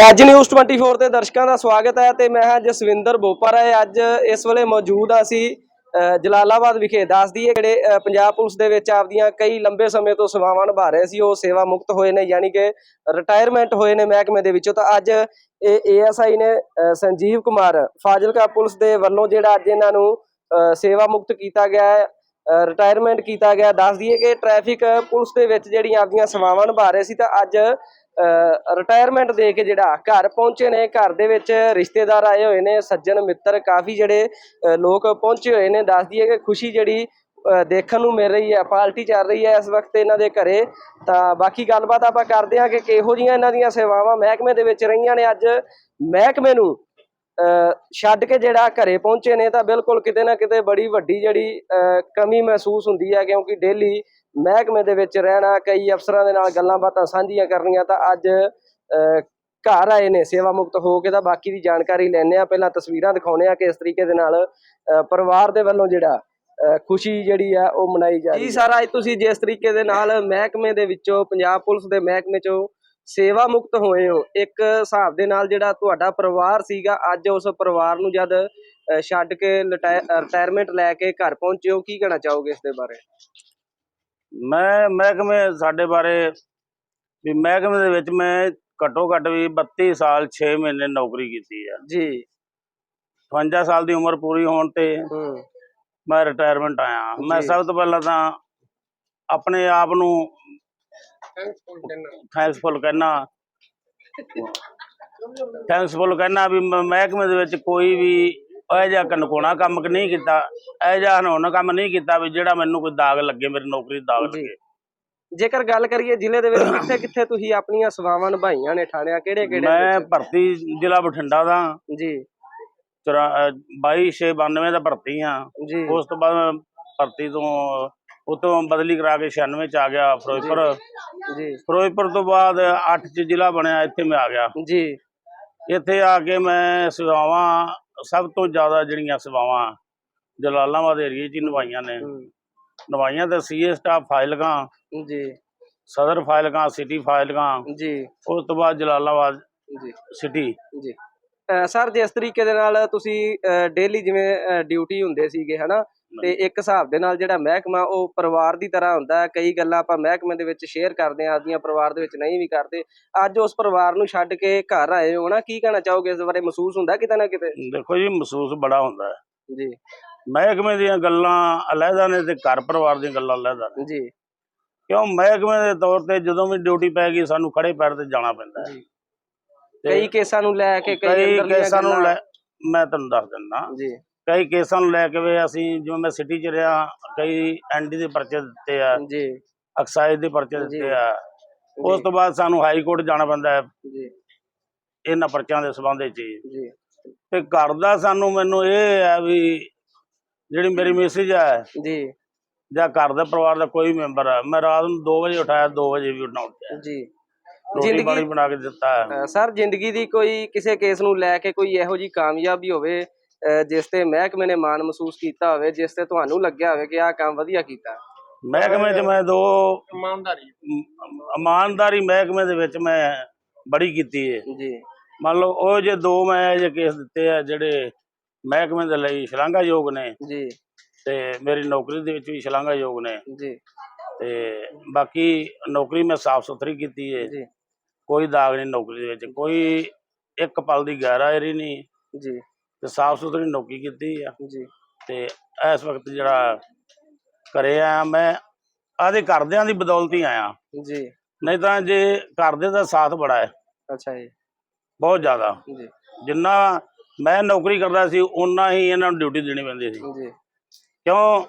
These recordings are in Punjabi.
ਅੱਜ ਨਿਊਜ਼ 24 ਤੇ ਦਰਸ਼ਕਾਂ ਦਾ ਸਵਾਗਤ ਹੈ ਤੇ ਮੈਂ ਹਾਂ ਜਸਵਿੰਦਰ ਬੋਪਰ ਹੈ। ਅੱਜ ਇਸ ਵੇਲੇ ਮੌਜੂਦ ਆ ਅਸੀਂ ਜਲਾਲਾਬਾਦ ਵਿਖੇ। ਦੱਸ ਦਈਏ ਜਿਹੜੇ ਪੰਜਾਬ ਪੁਲਿਸ ਦੇ ਵਿੱਚ ਆਪਦੀਆਂ ਕਈ ਲੰਬੇ ਸਮੇਂ ਤੋਂ ਸੇਵਾਵਾਂ ਨਿਭਾ ਰਹੇ ਸੀ, ਉਹ ਸੇਵਾ ਮੁਕਤ ਹੋਏ ਨੇ, ਯਾਨੀ ਕਿ ਰਿਟਾਇਰਮੈਂਟ ਹੋਏ ਨੇ ਮਹਿਕਮੇ ਦੇ ਵਿੱਚੋਂ। ਤਾਂ ਅੱਜ ਇਹ ਏਐਸਆਈ ਨੇ ਸੰਜੀਵ ਕੁਮਾਰ ਫਾਜ਼ਿਲਕਾ ਪੁਲਿਸ ਦੇ ਵੱਲੋਂ ਜਿਹੜਾ ਅੱਜ ਇਹਨਾਂ ਨੂੰ ਸੇਵਾ ਮੁਕਤ ਕੀਤਾ ਗਿਆ ਹੈ ਰਿਟਾਇਰਮੈਂਟ ਕੀਤਾ ਗਿਆ। ਦੱਸ ਦਈਏ ਕਿ ਟ੍ਰੈਫਿਕ ਪੁਲਿਸ ਦੇ ਵਿੱਚ ਜਿਹੜੀਆਂ ਆਪਦੀਆਂ ਸੇਵਾਵਾਂ ਨਿਭਾ ਰਹੇ ਸੀ, ਤਾਂ ਅੱਜ ਰਿਟਾਇਰਮੈਂਟ ਦੇ ਕੇ ਜਿਹੜਾ ਘਰ ਪਹੁੰਚੇ ਨੇ, ਘਰ ਦੇ ਵਿੱਚ ਰਿਸ਼ਤੇਦਾਰ ਆਏ ਹੋਏ ਨੇ, ਸੱਜਣ ਮਿੱਤਰ ਕਾਫੀ ਜਿਹੜੇ ਲੋਕ ਪਹੁੰਚੇ ਹੋਏ ਨੇ। ਦੱਸਦੀ ਹੈ ਕਿ ਖੁਸ਼ੀ ਜਿਹੜੀ ਦੇਖਣ ਨੂੰ ਮਿਲ ਰਹੀ ਹੈ, ਪਾਰਟੀ ਚੱਲ ਰਹੀ ਹੈ ਇਸ ਵਕਤ ਇਹਨਾਂ ਦੇ ਘਰੇ। ਤਾਂ ਬਾਕੀ ਗੱਲਬਾਤ ਆਪਾਂ ਕਰਦੇ ਹਾਂ ਕਿ ਕਿਹੋ ਜੀਆਂ ਇਹਨਾਂ ਦੀਆਂ ਸੇਵਾਵਾਂ ਮਹਿਕਮੇ ਦੇ ਵਿੱਚ ਰਹੀਆਂ ਨੇ ਅੱਜ। ਮਹਿਕਮੇ ਨੂੰ ਛੱਡ ਕੇ ਜਿਹੜਾ ਘਰੇ ਪਹੁੰਚੇ ਨੇ, ਤਾਂ ਬਿਲਕੁਲ ਕਿਤੇ ਨਾ ਕਿਤੇ ਬੜੀ ਵੱਡੀ ਜਿਹੜੀ ਕਮੀ ਮਹਿਸੂਸ ਹੁੰਦੀ ਹੈ, ਕਿਉਂਕਿ ਡੇਲੀ ਮਹਿਕਮੇ ਦੇ ਵਿੱਚ ਰਹਿਣਾ ਕਈ ਅਫਸਰਾਂ ਦੇ ਨਾਲ ਗੱਲਾਂ ਬਾਤਾਂ ਸਾਂਝੀਆਂ ਕਰਨੀਆਂ ਤਾਂ ਅੱਜ ਘਰ ਆਏ ਨੇ ਸੇਵਾ ਮੁਕਤ ਹੋ ਕੇ ਤਾਂ ਬਾਕੀ ਦੀ ਜਾਣਕਾਰੀ ਲੈਣੇ ਆ ਪਹਿਲਾਂ ਤਸਵੀਰਾਂ ਦਿਖਾਉਣੇ ਆ ਕਿ ਇਸ ਤਰੀਕੇ ਦੇ ਨਾਲ ਪਰਿਵਾਰ ਦੇ ਵੱਲੋਂ ਜਿਹੜਾ ਖੁਸ਼ੀ ਜਿਹੜੀ ਆ ਉਹ ਮਨਾਈ ਜਾ ਰਹੀ ਹੈ। ਜੀ ਸਾਰਾ ਅੱਜ ਤੁਸੀਂ ਜਿਸ ਤਰੀਕੇ ਦੇ ਨਾਲ ਮਹਿਕਮੇ ਦੇ ਵਿੱਚੋਂ ਪੰਜਾਬ ਪੁਲਿਸ ਦੇ ਮਹਿਕਮੇ ਚੋਂ ਸੇਵਾ ਮੁਕਤ ਹੋਏ ਹੋ ਇੱਕ ਹਿਸਾਬ ਦੇ ਨਾਲ ਜਿਹੜਾ ਤੁਹਾਡਾ ਪਰਿਵਾਰ ਸੀਗਾ ਅੱਜ ਉਸ ਪਰਿਵਾਰ ਨੂੰ ਜਦ ਛੱਡ ਕੇ ਰਿਟਾਇਰਮੈਂਟ ਲੈ ਕੇ ਘਰ ਪਹੁੰਚੇ ਹੋ ਕੀ ਕਹਿਣਾ ਚਾਹੋਗੇ ਇਸ ਦੇ ਬਾਰੇ? ਮੈਂ ਮਹਿਕਮੇ ਸਾਡੇ ਬਾਰੇ ਵੀ ਮਹਿਕਮੇ ਦੇ ਵਿੱਚ ਮੈਂ ਘੱਟੋ ਘੱਟ ਵੀ 32 ਸਾਲ 6 ਮਹੀਨੇ ਨੌਕਰੀ ਕੀਤੀ ਆ। ਜੀ। 52 ਸਾਲ ਦੀ ਉਮਰ ਪੂਰੀ ਹੋਣ ਤੇ ਮੈਂ ਰਿਟਾਇਰਮੈਂਟ ਆਇਆ। ਮੈਂ। ਸਭ ਤੋਂ ਪਹਿਲਾਂ ਤਾਂ ਆਪਣੇ ਆਪ ਨੂੰ ਥੈਂਕਸਫੁਲ ਕਹਿਣਾ। ਥੈਂਕਸਫੁਲ ਕਹਿਣਾ ਵੀ ਮ- ਮਹਿਕਮੇ ਦੇ ਵਿੱਚ ਕੋਈ ਵੀ ਇਹ ਜਿਹਾ ਕਨਕੋਣਾ ਕੰਮ ਨਹੀਂ ਕੀਤਾ? ਇਹ ਜਿਹਾ ਹਨੋਨਾ ਕੰਮ ਨਹੀਂ ਕੀਤਾ ਵੀ ਜਿਹੜਾ ਮੈਨੂੰ ਕੋਈ ਦਾਗ ਲੱਗੇ ਮੇਰੀ ਨੌਕਰੀ ਦਾਗ। ਲੱਗੇ। ਜੇਕਰ ਗੱਲ ਕਰੀਏ ਜ਼ਿਲ੍ਹੇ ਦੇ ਵਿੱਚ ਕਿੱਥੇ ਕਿੱਥੇ ਤੁਸੀਂ ਆਪਣੀਆਂ ਸੇਵਾਵਾਂ ਨਿਭਾਈਆਂ ਨੇ ਥਾਣਿਆਂ? ਕਿਹੜੇ ਕਿਹੜੇ ਮੈਂ ਭਰਤੀ ਜ਼ਿਲ੍ਹਾ ਬਠਿੰਡਾ ਦਾ। ਜੀ। 2292 ਦਾ ਭਰਤੀ ਆ ਜੀ। ਉਸ ਤੋਂ ਬਾਅਦ ਭਰਤੀ ਤੋਂ ਉਤੋਂ ਬਦਲੀ ਕਰਾ ਕੇ 96 ਚ ਆ ਗਿਆ ਫਿਰੋਜ਼ਪੁਰ। ਜੀ। ਫਿਰੋਜ਼ਪੁਰ ਤੋਂ ਬਾਅਦ 8 ਚ ਜ਼ਿਲ੍ਹਾ ਬਣਿਆ ਇੱਥੇ ਮੈਂ ਆ ਗਿਆ। ਜੀ। ਇੱਥੇ ਆ ਕੇ ਮੈਂ ਸੇਵਾਵਾਂ ਸਭ ਤੋਂ ਜ਼ਿਆਦਾ ਜਿਹੜੀਆਂ ਸੇਵਾਵਾਂ ਜਲਾਲਾਬਾਦ ਏਰੀਏ 'ਚ ਹੀ ਨਿਭਾਈਆਂ ਨੇ। ਨਿਭਾਈਆਂ ਤਾਂ ਸੀਏ ਸਟਾਫ ਫਾਈਲਕਾਂ ਜੀ। ਸਦਰ ਫਾਈਲਕਾਂ ਸਿਟੀ ਫਾਈਲਕਾਂ ਜੀ। ਉਸ ਤੋਂ ਬਾਅਦ ਜਲਾਲਾਬਾਦ ਜੀ। ਸਿਟੀ। ਜੀ। ਸਰ ਜਿਸ ਤਰੀਕੇ ਦੇ ਨਾਲ ਤੁਸੀਂ ਡੇਲੀ ਜਿਵੇਂ ਡਿਊਟੀ ਹੁੰਦੇ ਸੀਗੇ ਹਨਾ? ਤੇ ਇੱਕ ਹਿਸਾਬ ਦੇ ਨਾਲ ਜਿਹੜਾ ਮਹਿਕਮਾ ਉਹ ਪਰਿਵਾਰ ਦੀ ਤਰ੍ਹਾਂ ਹੁੰਦਾ ਹੈ। ਕਈ ਗੱਲਾਂ ਆਪਾਂ ਮਹਿਕਮੇ ਦੇ ਵਿੱਚ ਸ਼ੇਅਰ ਕਰਦੇ ਆਂ ਆਪਦੀਆਂ ਪਰਿਵਾਰ ਦੇ ਵਿੱਚ ਨਹੀਂ ਵੀ ਕਰਦੇ। ਅੱਜ ਉਸ ਪਰਿਵਾਰ ਨੂੰ ਛੱਡ ਕੇ ਘਰ ਆਏ ਹੋ ਨਾ ਕੀ ਕਹਿਣਾ ਚਾਹੋਗੇ? ਇਸ ਬਾਰੇ ਮਹਿਸੂਸ ਹੁੰਦਾ ਕਿਤੇ ਨਾ ਕਿਤੇ? ਦੇਖੋ ਜੀ ਮਹਿਸੂਸ ਬੜਾ ਹੁੰਦਾ ਹੈ। ਜੀ। ਮਹਿਕਮੇ ਦੀਆਂ ਗੱਲਾਂ ਅਲੱਗਾ ਨੇ ਤੇ ਘਰ ਪਰਿਵਾਰ ਦੀਆਂ ਗੱਲਾਂ ਅਲੱਗਾ ਨੇ। ਜੀ। ਕਿਉਂ? ਮਹਿਕਮੇ ਦੇ ਤੌਰ ਤੇ ਜਦੋਂ ਵੀ ਡਿਊਟੀ ਪੈ ਗਈ ਸਾਨੂੰ ਖੜੇ ਪੈਰ ਤੇ ਜਾਣਾ ਪੈਂਦਾ ਹੈ। ਕਈ ਕੇਸਾਂ ਨੂੰ ਲੈ ਕੇ ਕਈ ਕੇਸਾਂ ਨੂੰ ਲੈ ਮੈਂ ਤੁਹਾਨੂੰ ਦੱਸ ਦਿੰਦਾ। ਜੀ। ਕਈ ਕੇਸਾਂ ਨੂੰ ਲੈ ਕੇ ਵੀ ਅਸੀਂ ਜਿਵੇਂ ਮੈਂ ਸਿਟੀ 'ਚ ਰਿਹਾ ਕਈ ਐਨਡੀ ਦੇ ਪਰਚੇ ਦਿੱਤੇ ਆ ਜੀ। ਐਕਸਾਈਜ਼ ਦੇ ਪਰਚੇ। ਦਿੱਤੇ ਆ। ਉਸ ਤੋਂ ਬਾਅਦ ਸਾਨੂੰ ਹਾਈ ਕੋਰਟ ਜਾਣਾ ਪੈਂਦਾ ਹੈ। ਜੀ। ਇਹਨਾਂ ਪਰਚਿਆਂ ਦੇ ਸਬੰਧ ਵਿੱਚ। ਜੀ। ਤੇ ਘਰ ਦਾ ਸਾਨੂੰ ਮੈਨੂੰ ਇਹ ਹੈ ਵੀ ਜਿਹੜੀ ਮੇਰੀ ਮੈਸੇਜ ਹੈ ਜੀ। ਜਾਂ ਘਰ ਦੇ ਪਰਿਵਾਰ ਦਾ ਕੋਈ ਮੈਂਬਰ ਹੈ ਮੈਂ ਰਾਤ ਨੂੰ 2 ਵਜੇ ਉਠਾਇਆ 2 ਵਜੇ ਵੀ ਉੱਠਣਾ ਉੱਠਿਆ। ਜੀ। ਰੋਟੀ ਪਾਣੀ ਬਣਾ ਕੇ ਦਿੱਤਾ। ਸਰ ਜ਼ਿੰਦਗੀ ਦੀ ਕੋਈ ਕਿਸੇ ਕੇਸ ਨੂੰ ਲੈ ਕੇ ਕੋਈ ਇਹੋ ਜੀ ਕਾਮਯਾਬੀ ਹੋਵੇ ਜਿਸ ਤੇ ਮਹਿਕਮੇ ਨੇ ਮਾਣ ਮਹਿਸੂਸ ਕੀਤਾ ਹੋਵੇ ਜਿਸ ਤੇ ਤੁਹਾਨੂੰ ਲੱਗਿਆ ਹੋਵੇ ਕਿ ਆਹ ਕੰਮ ਵਧੀਆ ਕੀਤਾ। ਮਹਿਕਮੇ 'ਚ ਮੈਂ ਦੋ ਇਮਾਨਦਾਰੀ। ਇਮਾਨਦਾਰੀ ਮਹਿਕਮੇ ਦੇ ਵਿੱਚ ਮੈਂ ਬੜੀ ਕੀਤੀ ਹੈ ਜੀ। ਮੰਨ ਲਓ ਉਹ ਜੇ ਦੋ ਮੈਂ ਇਹ ਜਿਹੇ ਕੇਸ ਦਿੱਤੇ ਆ ਜਿਹੜੇ ਮਹਿਕਮੇ ਦੇ ਲਈ ਸ਼ਲਾਘਾਯੋਗ ਨੇ ਜੀ। ਤੇ ਮੇਰੀ ਨੌਕਰੀ ਦੇ ਵਿੱਚ ਵੀ ਸ਼ਲਾਘਾਯੋਗ ਨੇ। ਜੀ। ਤੇ ਬਾਕੀ ਨੌਕਰੀ ਮੈਂ ਸਾਫ਼ ਸੁਥਰੀ ਕੀਤੀ ਹੈ ਜੀ। ਕੋਈ ਦਾਗ ਨਹੀਂ ਨੌਕਰੀ ਦੇ ਵਿੱਚ। ਕੋਈ ਇੱਕ ਪਲ ਦੀ ਗੈਰਾਇਰੀ ਨਹੀਂ ਜੀ। ਤੇ ਸਾਫ਼ ਸੁਥਰੀ ਨੌਕਰੀ ਕੀਤੀ ਆ। ਜੀ। ਤੇ ਇਸ ਵਕਤ ਜਿਹੜਾ ਘਰੇ ਆਇਆ ਮੈਂ ਆਦੇ ਘਰਦਿਆਂ ਦੀ ਬਦੌਲਤ ਹੀ ਆਇਆ। ਜੀ। ਨਹੀਂ ਤਾਂ ਜੇ ਘਰਦੇ ਦਾ ਸਾਥ ਬੜਾ ਹੈ। ਅੱਛਾ ਜੀ। ਬਹੁਤ ਜ਼ਿਆਦਾ। ਜੀ। ਜਿੰਨਾ ਮੈਂ ਨੌਕਰੀ ਕਰਦਾ ਸੀ ਉਨਾ ਹੀ ਇਹਨਾਂ ਨੂੰ ਡਿਊਟੀ ਦੇਣੀ ਪੈਂਦੀ ਸੀ। ਜੀ। ਕਿਉਂ?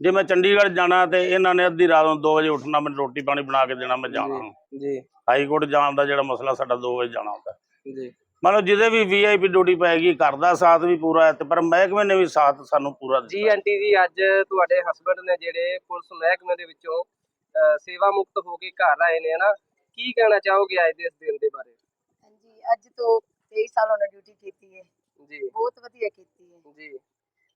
ਜੇ ਮੈਂ ਚੰਡੀਗੜ੍ਹ ਜਾਣਾ ਤੇ ਇਹਨਾਂ ਨੇ ਅੱਧੀ ਰਾਤ ਨੂੰ 2 ਵਜੇ ਉੱਠਣਾ ਮੈਨੂੰ ਰੋਟੀ ਪਾਣੀ ਬਣਾ ਕੇ ਦੇਣਾ ਮੈਂ ਜਾਣਾ। ਜੀ। ਹਾਈ ਕੋਰਟ ਜਾਣ ਦਾ ਜਿਹੜਾ ਮਸਲਾ ਸਾਡਾ 2 ਵਜੇ ਜਾਣਾ ਹੁੰਦਾ। ਜੀ। ਮੰਨ ਲਓ ਜਿਹਦੇ ਵੀ ਵੀਆਈਪੀ ਡਿਊਟੀ ਪੈਗੀ ਘਰ ਦਾ ਸਾਥ ਵੀ ਪੂਰਾ ਹੈ ਤੇ ਪਰ ਮਹਿਕਮੇ ਨੇ ਵੀ ਸਾਥ ਸਾਨੂੰ ਪੂਰਾ ਦਿੱਤਾ। ਜੀ ਆਂਟੀ ਜੀ ਅੱਜ ਤੁਹਾਡੇ ਹਸਬੰਡ ਨੇ ਜਿਹੜੇ ਪੁਲਿਸ ਮਹਿਕਮੇ ਦੇ ਵਿੱਚੋਂ ਸੇਵਾ ਮੁਕਤ ਹੋ ਕੇ ਘਰ ਆਏ ਨੇ ਹਨਾ? ਕੀ ਕਹਿਣਾ ਚਾਹੋਗੇ ਅੱਜ ਦੇ ਇਸ ਦਿਨ ਦੇ ਬਾਰੇ? ਹਾਂਜੀ ਅੱਜ ਤੋਂ 23 ਸਾਲ ਉਹਨਾਂ ਡਿਊਟੀ ਕੀਤੀ ਹੈ। ਜੀ। ਬਹੁਤ ਵਧੀਆ ਕੀਤੀ ਹੈ। ਜੀ।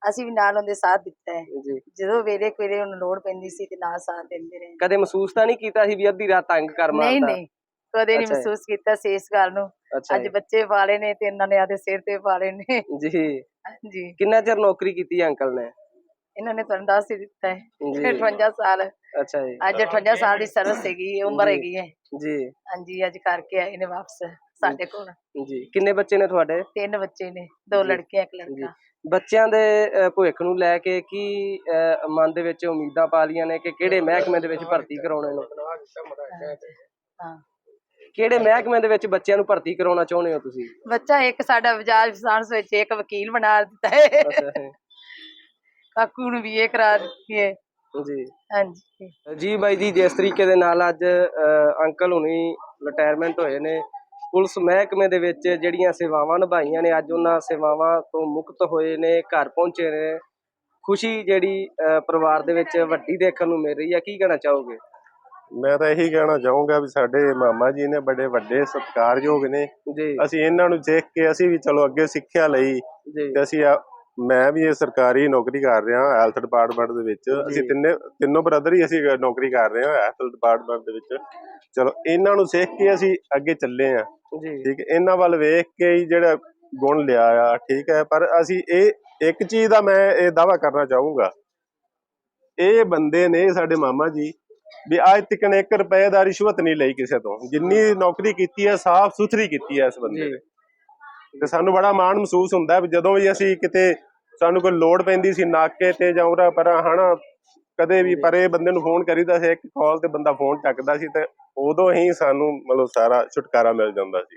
ਅਸੀਂ ਵੀ ਨਾਲ ਉਹਦੇ ਸਾਥ ਦਿੱਤਾ ਹੈ। ਜੀ। ਜਦੋਂ ਵੇਲੇ ਕਵੇਲੇ ਉਹਨੂੰ ਲੋੜ ਪੈਂਦੀ ਸੀ ਤੇ ਨਾਲ ਸਾਥ ਦਿੰਦੇ ਰਹੇ। ਕਦੇ ਮਹਿਸੂਸ ਤਾਂ ਨਹੀਂ ਕੀਤਾ ਸੀ ਵੀ ਅੱਧੀ ਰਾਤ ਤੰਗ ਕਰ ਨਹੀਂ ਨਹੀਂ। ਕਦੇ ਨਹੀਂ ਅੱਛਾ ਜੀ। ਮਹਿਸੂਸ ਕੀਤਾ ਸੀ ਇਸ ਗੱਲ ਨੂੰ। ਅੱਛਾ ਅੱਜ ਜੀ। ਬੱਚੇ ਪਾਲੇ ਨੇ ਤੇ ਇਹਨਾਂ ਨੇ ਆਦੇ ਸਿਰ ਤੇ ਪਾਲੇ ਨੇ। ਜੀ। ਹਾਂਜੀ। ਕਿੰਨਾ ਚਿਰ ਨੌਕਰੀ ਕੀਤੀ ਹੈ ਅੰਕਲ ਨੇ? ਇਹਨਾਂ ਨੇ ਤੁਹਾਨੂੰ ਦੱਸ ਹੀ ਦਿੱਤਾ ਹੈ। ਜੀ। 58 ਸਾਲ। ਅੱਛਾ ਜੀ। ਅੱਜ 58 ਸਾਲ ਦੀ ਸਰਵਿਸ ਹੈਗੀ ਹੈ, ਉਮਰ ਜੀ। ਹੈਗੀ ਹੈ। ਜੀ। ਹਾਂਜੀ ਅੱਜ ਕਰਕੇ ਆਏ ਨੇ ਵਾਪਸ ਸਾਡੇ ਕੋਲ। ਜੀ। ਕਿੰਨੇ ਬੱਚੇ ਨੇ ਤੁਹਾਡੇ? ਤਿੰਨ ਬੱਚੇ ਨੇ ਦੋ ਜੀ। ਲੜਕੀਆਂ ਇੱਕ ਜੀ। ਲੜਕਾ ਬੱਚਿਆਂ ਦੇ ਅ, ਭਵਿੱਖ ਨੂੰ ਲੈ ਕੇ ਕੀ ਅ, ਮਨ ਦੇ ਵਿੱਚ ਉਮੀਦਾਂ ਪਾ ਲੀਆਂ ਨੇ ਕਿ ਕਿਹੜੇ ਮਹਿਕਮੇ ਦੇ ਵਿੱਚ ਭਰਤੀ ਕਰਾਉਣੇ ਨੇ? ਹਾਂ। ਕਿਹੜੇ ਮਹਿਕਮੇ ਦੇ ਵਿੱਚ ਬੱਚਿਆਂ ਨੂੰ ਭਰਤੀ ਕਰਾਉਣਾ ਚਾਹੁੰਦੇ ਹੋ ਤੁਸੀਂ? ਬੱਚਾ ਇੱਕ ਸਾਡਾ ਬਜਾਜ ਫਾਈਨਾਂਸ ਵਿੱਚ ਇੱਕ ਵਕੀਲ ਬਣਾ ਦਿੱਤਾ ਹੈ। ਕਾਕੂ ਨੂੰ ਵੀ ਇਹ ਕਰਾ ਦਿੱਤੀ ਹੈ। ਜੀ। ਹਾਂਜੀ। ਜੀ ਬਾਈ ਜੀ ਜਿਸ ਤਰੀਕੇ ਦੇ ਨਾਲ ਅੱਜ ਅੰਕਲ ਹੁਣੀ ਰਿਟਾਇਰਮੈਂਟ ਹੋਏ ਨੇ ਪੁਲਿਸ ਮਹਿਕਮੇ ਦੇ ਵਿੱਚ ਜਿਹੜੀਆਂ ਸੇਵਾਵਾਂ ਨਿਭਾਈਆਂ ਨੇ ਅੱਜ ਉਹਨਾਂ ਸੇਵਾਵਾਂ ਤੋਂ ਮੁਕਤ ਹੋਏ ਨੇ ਘਰ ਪਹੁੰਚੇ ਨੇ। ਖੁਸ਼ੀ ਜਿਹੜੀ ਪਰਿਵਾਰ ਦੇ ਵਿੱਚ ਵੱਡੀ ਦੇਖਣ ਨੂੰ ਮਿਲ ਰਹੀ ਹੈ। ਕੀ ਕਹਿਣਾ ਚਾਹੋਗੇ? ਮੈਂ ਤਾਂ ਇਹੀ ਕਹਿਣਾ ਚਾਹੂੰਗਾ ਵੀ ਸਾਡੇ ਮਾਮਾ ਜੀ ਨੇ ਬੜੇ ਵੱਡੇ ਸਤਿਕਾਰਯੋਗ ਨੇ। ਜੀ। ਅਸੀਂ ਇਹਨਾਂ ਨੂੰ ਦੇਖ ਕੇ ਅਸੀਂ ਵੀ ਚਲੋ ਅੱਗੇ ਸਿੱਖਿਆ ਲਈ ਜੀ। ਤੇ ਅਸੀਂ ਆ- ਮੈਂ ਵੀ ਇਹ ਸਰਕਾਰੀ ਨੌਕਰੀ ਕਰ ਰਿਹਾ ਹੈਲਥ ਡਿਪਾਰਟਮੈਂਟ ਦੇ ਵਿੱਚ। ਅਸੀਂ ਤਿੰਨੇ ਤਿੰਨੋਂ ਬ੍ਰਦਰ ਹੀ ਅਸੀਂ ਨੌਕਰੀ ਕਰ ਰਹੇ ਹਾਂ ਹੈਲਥ ਡਿਪਾਰਟਮੈਂਟ ਦੇ ਵਿੱਚ। ਚਲੋ ਇਹਨਾਂ ਨੂੰ ਸਿੱਖ ਕੇ ਅਸੀਂ ਅੱਗੇ ਚੱਲੇ ਆ ਜੀ। ਠੀਕ ਹੈ ਇਹਨਾਂ ਵੱਲ ਵੇਖ ਕੇ ਹੀ ਜਿਹੜਾ ਗੁਣ ਲਿਆ ਆ ਠੀਕ ਹੈ। ਪਰ ਅਸੀਂ ਇਹ ਇੱਕ ਚੀਜ਼ ਦਾ ਮੈਂ ਇਹ ਦਾਵਾ ਕਰਨਾ ਚਾਹੂੰਗਾ। ਇਹ ਬੰਦੇ ਨੇ ਸਾਡੇ ਮਾਮਾ ਜੀ ਵੀ ਅੱਜ ਤੱਕ 1 ਰੁਪਏ ਦਾ ਰਿਸ਼ਵਤ ਨਹੀਂ ਲਈ ਕਿਸੇ ਤੋਂ। ਜਿੰਨੀ ਨੌਕਰੀ ਕੀਤੀ ਹੈ ਸਾਫ਼ ਸੁਥਰੀ ਕੀਤੀ ਹੈ ਇਸ ਬੰਦੇ ਨੇ। ਤੇ ਸਾਨੂੰ ਬੜਾ ਮਾਣ ਮਹਿਸੂਸ ਹੁੰਦਾ ਵੀ ਜਦੋਂ ਵੀ ਅਸੀਂ ਕਿਤੇ ਸਾਨੂੰ ਕੋਈ ਲੋੜ ਪੈਂਦੀ ਸੀ ਨਾਕੇ ਤੇ ਜਾਂ ਉਰਾ ਪਰਾਂ ਹਨਾ ਕਦੇ ਵੀ ਪਰੇ ਬੰਦੇ ਨੂੰ ਫੋਨ ਕਰੀਦਾ ਸੀ ਇੱਕ ਕਾਲ ਤੇ ਬੰਦਾ ਫੋਨ ਚੱਕਦਾ ਸੀ ਤੇ ਉਦੋਂ ਹੀ ਸਾਨੂੰ ਮਤਲਬ ਸਾਰਾ ਛੁਟਕਾਰਾ ਮਿਲ ਜਾਂਦਾ ਸੀ।